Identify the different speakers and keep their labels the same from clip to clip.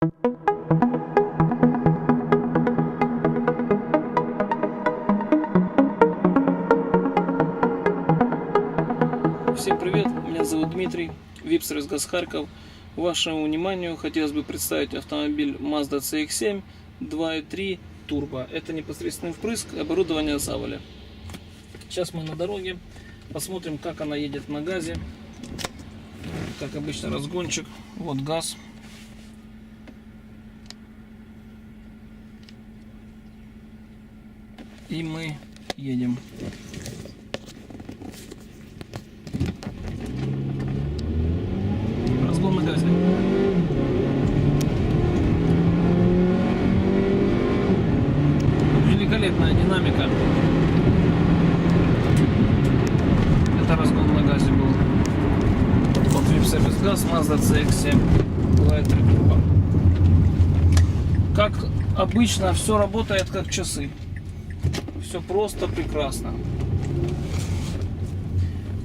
Speaker 1: Всем привет, меня зовут Дмитрий, Випсервис Газ Харьков. Вашему вниманию хотелось бы представить автомобиль Mazda CX-7 2.3 Turbo. Это непосредственный впрыск, оборудование Заволя. Сейчас мы на дороге, посмотрим, как она едет на газе. Как обычно, разгончик. Вот газ. И мы едем. Разгон на газе. Великолепная динамика. Это разгон на газе был. Вот Випсервис газ, Mazda CX-7. Bluetooth Turbo. Как обычно, все работает как часы. Все просто прекрасно.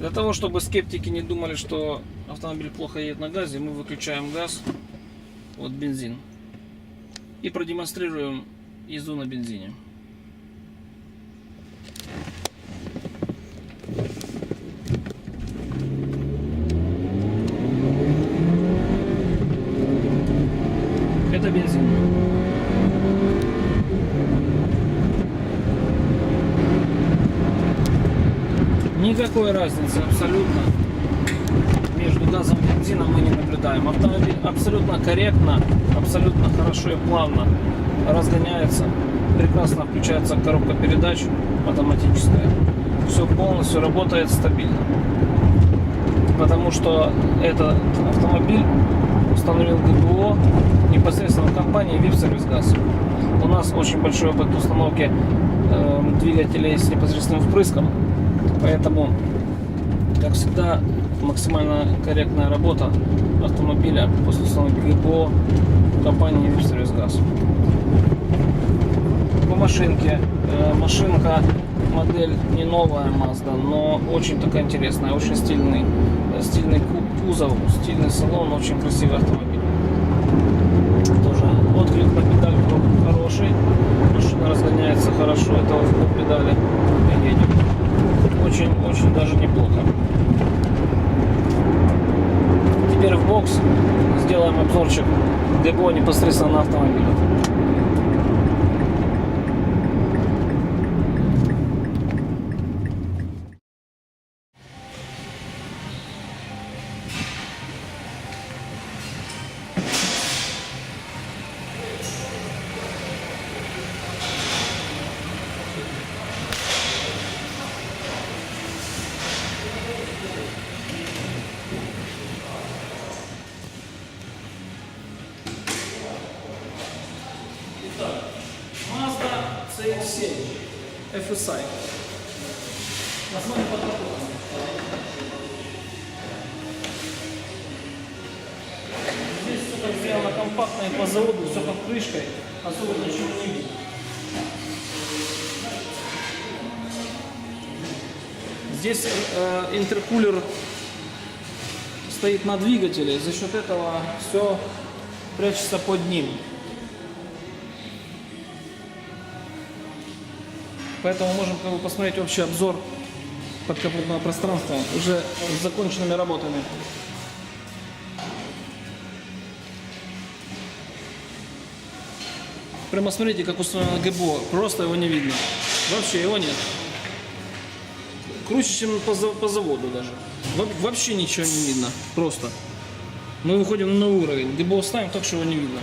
Speaker 1: Для того, чтобы скептики не думали, что автомобиль плохо едет на газе, мы выключаем газ, вот бензин, и продемонстрируем езду на бензине. Это бензин. Никакой разницы абсолютно между газом и бензином мы не наблюдаем. Автомобиль абсолютно корректно, абсолютно хорошо и плавно разгоняется. Прекрасно включается коробка передач автоматическая. Все полностью работает стабильно. Потому что этот автомобиль установил ГБО непосредственно в компании VIP Service Gas. У нас очень большой опыт установки э, двигателей с непосредственным впрыском. Поэтому, как всегда, максимально корректная работа автомобиля после установки ГБО компании Service Gas. По машинке. Э, Машинка, модель не новая Mazda, но очень такая интересная, очень стильный, э, стильный ку- кузов, стильный салон, очень красивый автомобиль. Тоже отклик на педальку хороший, машина разгоняется хорошо, это по педали. Очень, очень даже неплохо. Теперь в бокс сделаем обзорчик ДБО непосредственно на автомобиле. F7, FSI. Посмотрим подготовку. Здесь все так сделано компактно и по заводу, все под крышкой, особо ничего не видно. Здесь э, интеркулер стоит на двигателе, за счет этого все прячется под ним. Поэтому можем как бы, посмотреть общий обзор подкапотного пространства уже с законченными работами. Прямо смотрите, как устроено ГБО. Просто его не видно. Вообще его нет. Круче, чем по, по заводу даже. Во- Вообще ничего не видно. Просто. Мы выходим на уровень. ГБО ставим, так что его не видно.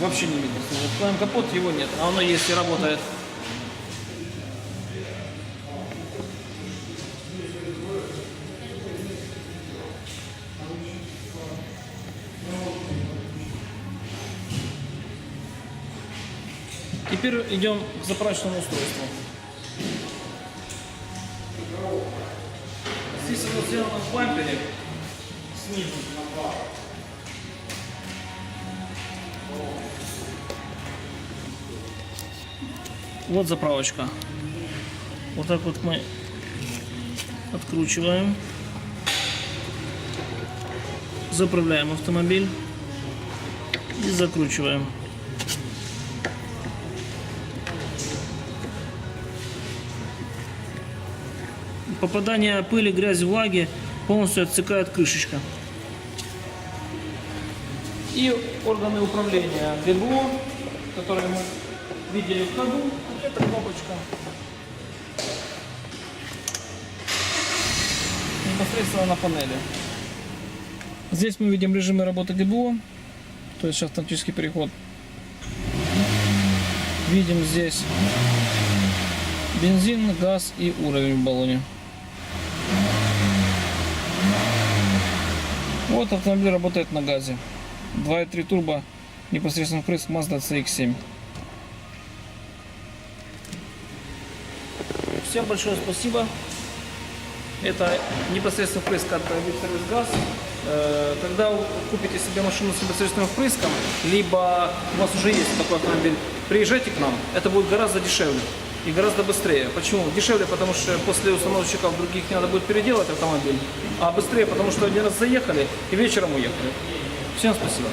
Speaker 1: Вообще не видно. Открываем капот, его нет. А оно есть и работает. Теперь идем к заправочному устройству. Здесь оно сделано в бампере снизу. Вот заправочка. Вот так вот мы откручиваем. Заправляем автомобиль. И закручиваем. Попадание пыли, грязи, влаги полностью отсекает крышечка. И органы управления ГБО, которые мы видели в ходу, это кнопочка. Непосредственно на панели. Здесь мы видим режимы работы ГБО, то есть сейчас автоматический переход. Видим здесь бензин, газ и уровень в баллоне. Вот автомобиль работает на газе. 2.3 турбо, непосредственно впрыск Mazda CX-7. Всем большое спасибо. Это непосредственно впрыск от Викторис Газ. Э, Когда вы купите себе машину с непосредственным впрыском, либо у вас уже есть такой автомобиль, приезжайте к нам. Это будет гораздо дешевле и гораздо быстрее. Почему? Дешевле, потому что после установщиков других не надо будет переделать автомобиль, а быстрее, потому что один раз заехали и вечером уехали. Всем спасибо.